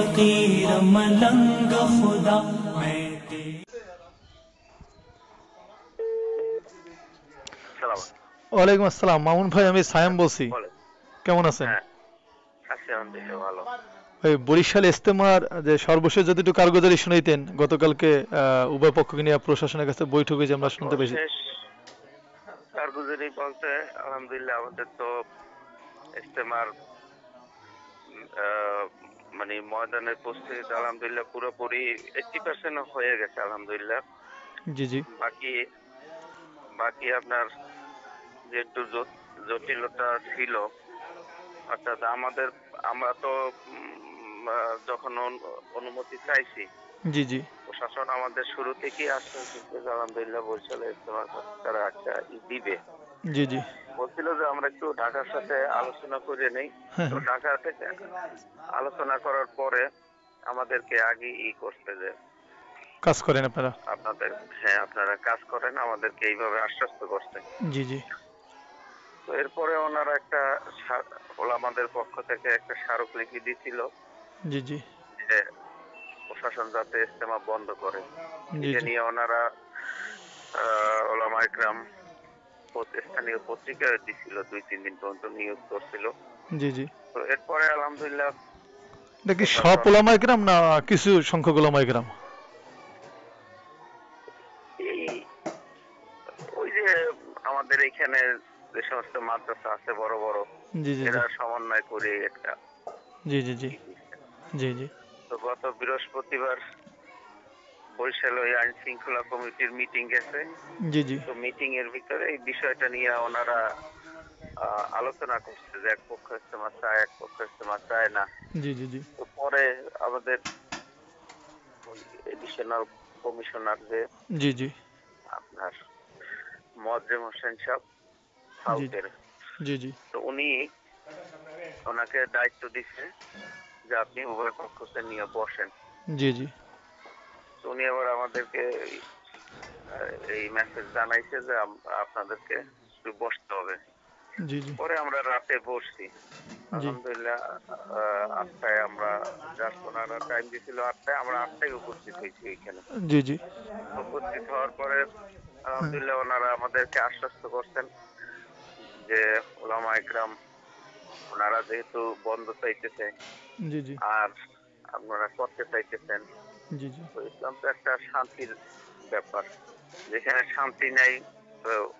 فقیر ملنگ خدا میں ওয়ালাইকুম আসসালাম। মামুন ভাই আমি সায়াম বলছি। কেমন আছেন? হ্যাঁ, ওই বরিশাল ইস্তেমার যে সর্বশেষ যদি একটু কারগোজারি শুনাইতেন গতকালকে উভয় পক্ষকে নিয়ে প্রশাসনের কাছে বৈঠক হয়েছে আমরা শুনতে পেয়েছি। কারগোজারি বলতে আলহামদুলিল্লাহ আমাদের তো ইস্তেমার মানে ময়দানের প্রস্তুতি আলহামদুলিল্লাহ পুরোপুরি এইটটি পার্সেন্ট হয়ে গেছে আলহামদুলিল্লাহ। জি জি। বাকি বাকি আপনার যে একটু জটিলতা ছিল অর্থাৎ আমাদের আমরা তো যখন অনুমতি চাইছি জি জি। প্রশাসন আমাদের শুরু থেকেই আশ্বাস দিচ্ছে আলহামদুলিল্লাহ বরিশালে ইস্তেমার তারা একটা দিবে। জি জি। বলছিল যে আমরা একটু ঢাকার সাথে আলোচনা করে নেই। হ্যাঁ, তো ঢাকা থেকে আলোচনা করার পরে আমাদেরকে আগে ই করতে যে কাজ করেন আপনারা? আপনাদের হ্যাঁ আপনারা কাজ করেন আমাদেরকে এইভাবে আশ্বস্ত করছে জি জি। তো এরপরে ওনারা একটা ওলামাদের পক্ষ থেকে একটা স্মারক স্মারকলিপি দিছিল জি জি। যে প্রশাসন যাতে ইস্তেমা বন্ধ করে। এটা নিয়ে ওনারা আহ, ওলামা একরাম স্থানীয় পত্রিকায় দিছিল দুই তিন দিন পর্যন্ত নিউজ করছিল। জি জি। তো এরপরে আলহামদুলিল্লাহ এটা কি সব ওলামাই গ্রাম না কিছু সংখ্যক ওলামাই গ্রাম ওই যে আমাদের এখানে যে সমস্ত মাদ্রাসা আছে বড় বড় জি জি এরা সমন্বয় করে একটা জি জি জি। জি জি। তো গত বৃহস্পতিবার বরিশাল ওই আইন শৃঙ্খলা কমিটির মিটিং গেছে। জি জি। তো মিটিং এর ভিতরে এই বিষয়টা নিয়ে ওনারা আলোচনা করছে যে এক পক্ষ ইস্তেমা চায় এক পক্ষ ইস্তেমা চায় না। জি জি জি। তো পরে আমাদের এডিশনাল কমিশনার যে জি জি। আপনার হোসেন সাহেব সাউথের জি জি। তো উনি ওনাকে দায়িত্ব দিছে যে আপনি উভয় পক্ষকে নিয়ে বসেন। জি জি। উনি আবার আমাদেরকে এই- মেসেজ জানাইছে যে আপনাদেরকে একটু বসতে হবে। পরে আমরা রাতে বসছি। আলহামদুলিল্লাহ আটটায় আমরা জাস্ট ওনারা টাইম দিয়েছিল আটটায় আমরা আটটায় উপস্থিত হয়েছি এখানে। জি জি। উপস্থিত হওয়ার পরে আলহামদুলিল্লাহ ওনারা আমাদেরকে আশ্বস্ত করছেন যে ওলামা একরাম ওনারা যেহেতু বন্ধ চাইতেছে আর আপনারা করতে চাইতেছেন জি জি। ইসলাম তো একটা শান্তির ব্যাপার। যেখানে শান্তি নাই তো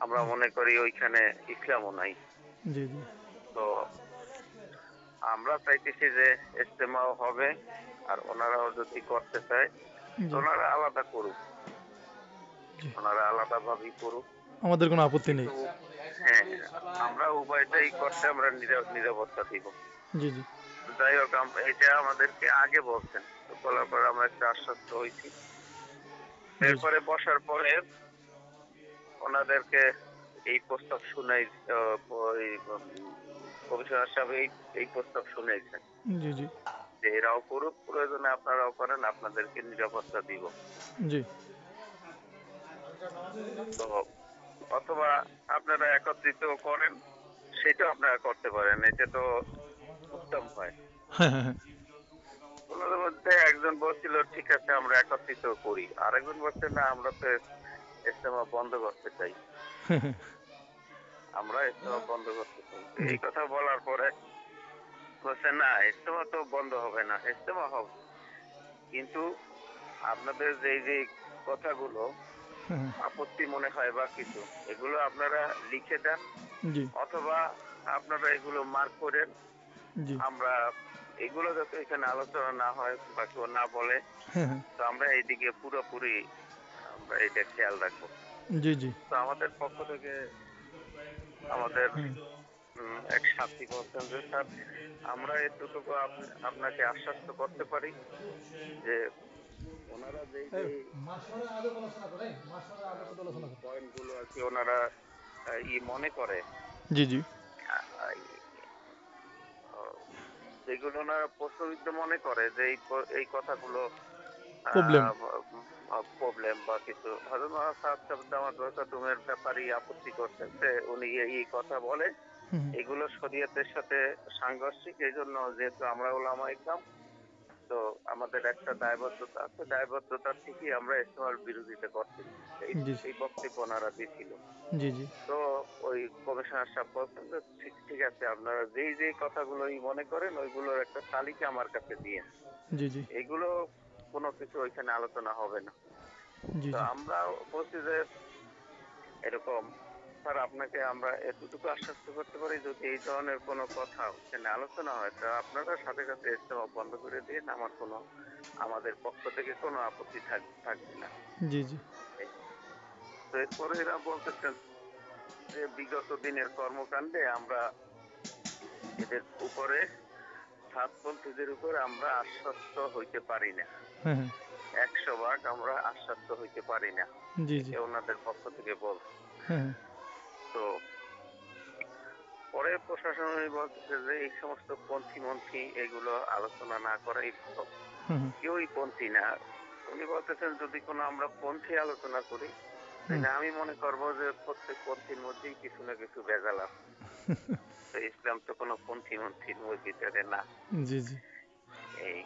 আমরা মনে করি ওইখানে ইসলামও নাই। জি জি। তো আমরা চাইতেছি যে ইস্তেমাও হবে আর ওনারাও যদি করতে চায় ওনারা আলাদা করুক। ওনারা আলাদা ভাবেই করুক। আমাদের কোনো আপত্তি নেই। হ্যাঁ। আমরা উভয়টাই করতে আমরা নিরা- নিরাপত্তা দিব। জি জি। যাই হোক এটা আমাদেরকে আগে বলছেন। তো বলার পর আমরা একটু আশ্বস্ত হয়েছি এরপরে বসার পরে ওনাদেরকে এই প্রস্তাব শুনাই ওই কমিশনার সাহেব এই এই প্রস্তাব শুনেছেন জি জি। যে এরাও করুক প্রয়োজনে আপনারাও করেন আপনাদেরকে নিরাপত্তা দিব। জি। তো অথবা আপনারা একত্রিত করেন সেটাও আপনারা করতে পারেন। এটা তো উত্তম হয় ওনাদের মধ্যে একজন বলছিল ঠিক আছে আমরা একত্রিত করি। আরেকজন বলছে না আমরা তো ইস্তেমা বন্ধ করতে চাই। আমরা ইস্তেমা বন্ধ করতে চাই। এই কথা বলার পরে বলছে না ইস্তেমা তো বন্ধ হবে না। ইস্তেমা হবে। কিন্তু আপনাদের যে যে কথাগুলো আপত্তি মনে হয় বা কিছু এগুলো আপনারা লিখে দেন অথবা আপনারা এগুলো মার্ক করেন। আমরা এগুলো যাতে এখানে আলোচনা না হয় বা কেউ না বলে হ্যাঁ হ্যাঁ, তো আমরা এইদিকে পুরোপুরি আমরা এটা খেয়াল রাখব। জি জি। তো আমাদের পক্ষ থেকে আমাদের এক সাথী বলছেন যে স্যার আমরা এতটুকু আপনাকে আশ্বস্ত করতে পারি যে ওনারা যে যে পয়েন্টগুলো আর কি ওনারা ই মনে করে জি জি। যেগুলো ওনারা প্রশ্নবিদ্ধ মনে করে যে এই এই কথাগুলো প্রবলেম প্রবলেম বা কিছু। হজরত আমার ব্যাপারে আপত্তি করছেন যে উনি এই এই কথা বলে। এগুলো শরীয়তের সাথে সাংঘর্ষিক এই জন্য যেহেতু আমরা ওলামা ইকরাম তো আমাদের একটা দায়বদ্ধতা আছে। দায়বদ্ধতা থেকেই আমরা ইস্তেমার বিরোধিতা করছি। এই বক্তব্য ওনারা দিয়েছিল। জি জি। তো ওই কমিশনার সাহেব বলছেন যে ঠিক ঠিক আছে আপনারা যেই যেই কথাগুলোই মনে করেন ওইগুলোর একটা তালিকা আমার কাছে দিয়ে জি জি। এগুলো কোনো কিছু ওইখানে আলোচনা হবে না। জি তো আমরা বলছি যে এরকম স্যার আপনাকে আমরা এতটুকু আশ্বস্ত করতে পারি যদি এই ধরনের কোনো কথা ওখানে আলোচনা হয় তা আপনারা সাথে সাথে ইস্তেমা বন্ধ করে দিন। আমার কোনো আমাদের পক্ষ থেকে কোনো আপত্তি থাক- থাকবে না। জি জি। তো এরপরে এরা বলতেছেন যে বিগত দিনের কর্মকাণ্ডে আমরা এদের উপরে সাতপন্থীদের উপরে আমরা আশ্বস্ত হইতে পারি না। হ্যাঁ হ্যাঁ। একশো ভাগ আমরা আশ্বস্ত হইতে পারি না। ওনাদের পক্ষ থেকে বল। হ্যাঁ। তো পরে প্রশাসন বলতেছে যে এই সমস্ত পন্থী মন্থী এগুলো আলোচনা না করাই ভালো। কেউই পন্থী না। উনি বলতেছেন যদি কোনো আমরা পন্থী আলোচনা করি। আমি মনে করব যে প্রত্যেক পন্থীর মধ্যেই কিছু না কিছু ভেজাল আছে। ইসলাম তো কোনো পন্থী মন্থীর ভিতরে না। জি জি। এই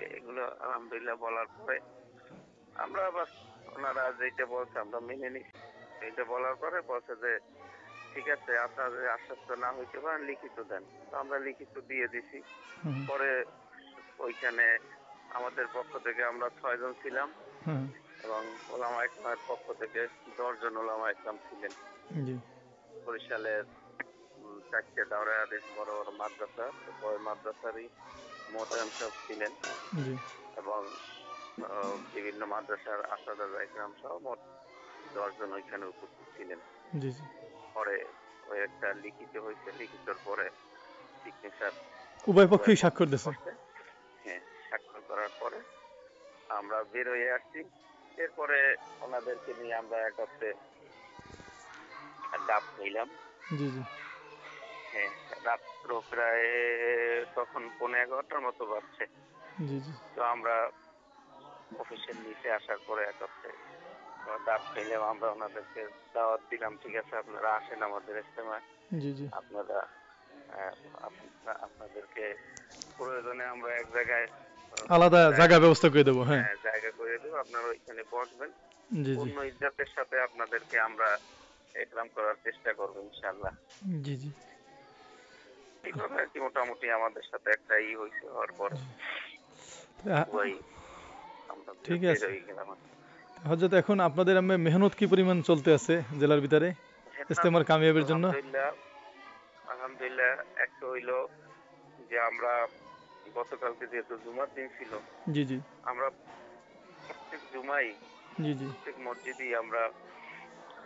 এগুলো আলহামদুলিল্লাহ বলার পরে আমরা আবার ওনারা যেটা বলছে আমরা মেনে নিচ্ছি। এইটা বলার পরে বলছে যে ঠিক আছে আপনাদের আশ্বস্ত না হইতে পারেন লিখিত দেন। তো আমরা লিখিত দিয়ে দিছি। পরে ওইখানে আমাদের পক্ষ থেকে আমরা ছয়জন ছিলাম। এবং ওলামা ইসলামের পক্ষ থেকে দশজন ওলামা ইসলাম ছিলেন। বরিশালের চারটে দাওরা আদেশ বড় বড় মাদ্রাসা ওই মাদ্রাসারই মোহতারাম সব ছিলেন। এবং বিভিন্ন মাদ্রাসার আসাদার ইকরাম সহ মোট দশজন ওইখানে উপস্থিত ছিলেন। পরে ওই একটা লিখিত হয়েছে লিখিতর পরে সিগনেচার উভয় পক্ষেই স্বাক্ষর দিয়েছে। হ্যাঁ স্বাক্ষর করার পরে আমরা বের হয়ে আসছি। এরপরে ওনাদেরকে নিয়ে আমরা একত্রে ডাব নিলাম জি জি। হ্যাঁ রাত্র প্রায় তখন পনেরো এগারোটার মতো বাজছে। জি জি। তো আমরা অফিসের নিচে আসার পরে একত্রে ডাব খেলাম আমরা ওনাদেরকে দাওয়াত দিলাম ঠিক আছে? আপনারা আসেন আমাদের ইস্তেমায় জি জি। আপনারা আপনাদেরকে প্রয়োজনে আমরা এক জায়গায় আলাদা জায়গা ব্যবস্থা করে দেবো হ্যাঁ। হ্যাঁ, জায়গা করে দেবো। আপনারা ওইখানে বসবেন। জি জি। পূর্ণ ইজ্জতের সাথে আপনাদেরকে আমরা একরাম করার চেষ্টা করব ইনশাল্লাহ জি জি। এইভাবে আর কি মোটামুটি আমাদের সাথে একটা ই হয়েছে হওয়ার পর ঠিক আছে। হজরত এখন আপনাদের আমি মেহনত কি পরিমাণ চলতে আছে জেলার ভিতরে? ইস্তেমার কামিয়াবের জন্য? আলহামদুলিল্লাহ একটা হইল যে আমরা গতকালকে যেহেতু জুমার দিন ছিল জি জি। আমরা প্রত্যেক জুমাই জি জি। প্রত্যেক মসজিদেই আমরা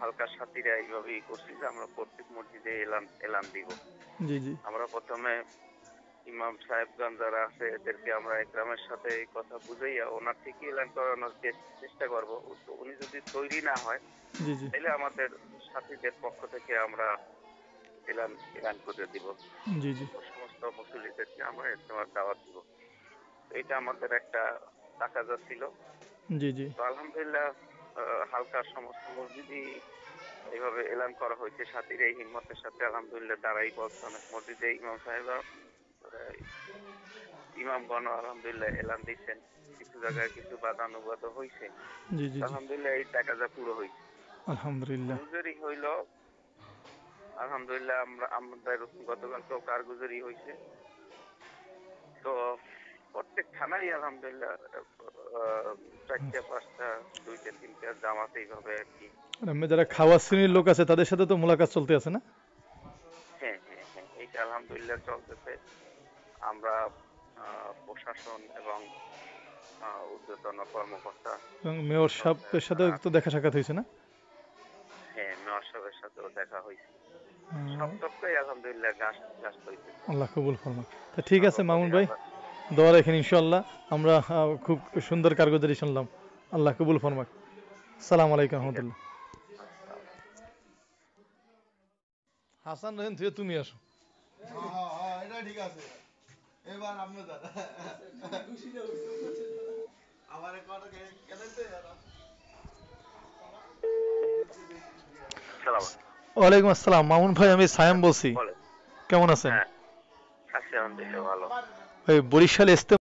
হালকা সাথীরা এইভাবেই করছি যে আমরা প্রত্যেক মসজিদে এলান এলান দিব। জি জি। আমরা প্রথমে ইমাম সাহেবগঞ্জ যারা আছে এদেরকে আমরা একরামের সাথে এই কথা বুঝাইয়া ওনার থেকে এলান করানোর চেষ্টা করব উনি যদি তৈরি না হয় জি জি। তাহলে আমাদের সাথীদের পক্ষ থেকে আমরা এলান এলান করে দিব। জি জি। সমস্ত মুসলিদেরকে আমরা ইস্তেমার দাওয়াত দিব। এটা আমাদের একটা তাকাজা ছিল। জি জি। তো আলহামদুলিল্লাহ হালকা সমস্ত মসজিদই এইভাবে এলান করা হয়েছে। সাথীর এই হিম্মতের সাথে আলহামদুলিল্লাহ দাঁড়াই বলছে অনেক মসজিদে। ইমাম সাহেবরা আহ, ইমামগণ আলহামদুলিল্লাহ এলান দিচ্ছেন কিছু জায়গায় কিছু বাদানুবাদ হয়েছে আলহামদুলিল্লাহ এই টাকাটা পুরো হয়েছে আলহামদুলিল্লাহ। গুজরি হইল আলহামদুলিল্লাহ আমরা আমাদের গতকালকেও কারগুজারি হয়েছে তো প্রত্যেক থানায় আলহামদুলিল্লাহ চারটা পাঁচটা দুইটা তিনটা জামাত এইভাবে আর কি। এমনি যারা খাওয়া শ্রেণির লোক আছে তাদের সাথে তো মোলাকাত চলতে আছে না? হ্যাঁ হ্যাঁ হ্যাঁ এইটা আলহামদুলিল্লাহ চলতেছে। আমরা প্রশাসন এবং ঊর্ধ্বতন কর্মকর্তা এবং মেয়র সাহেবের সাথেও তো দেখা সাক্ষাৎ হয়েছে না? হ্যাঁ মেয়র সাহেবের সাথেও দেখা হয়েছে। সব আলহামদুলিল্লাহ গাছ গাছ হয়েছে। আল্লাহ কবুল ফরমা তা ঠিক আছে মামুন ভাই দোয়া রাখেন ইনশাল্লাহ আমরা খুব সুন্দর কারগুজারি শুনলাম। আল্লাহ কবুল ফরমাক। সালাম আলাইকুম রহমতুল্লাহ। হাসান রহেন তুই তুমি আসো। হ্যাঁ, হ্যাঁ, হ্যাঁ, এটা ঠিক আছে। এবার আপনি দাদা। আমার ওয়ালাইকুম আসসালাম। মামুন ভাই আমি সায়াম বলছি। কেমন আছেন? ভাই ভালো। ওই বরিশাল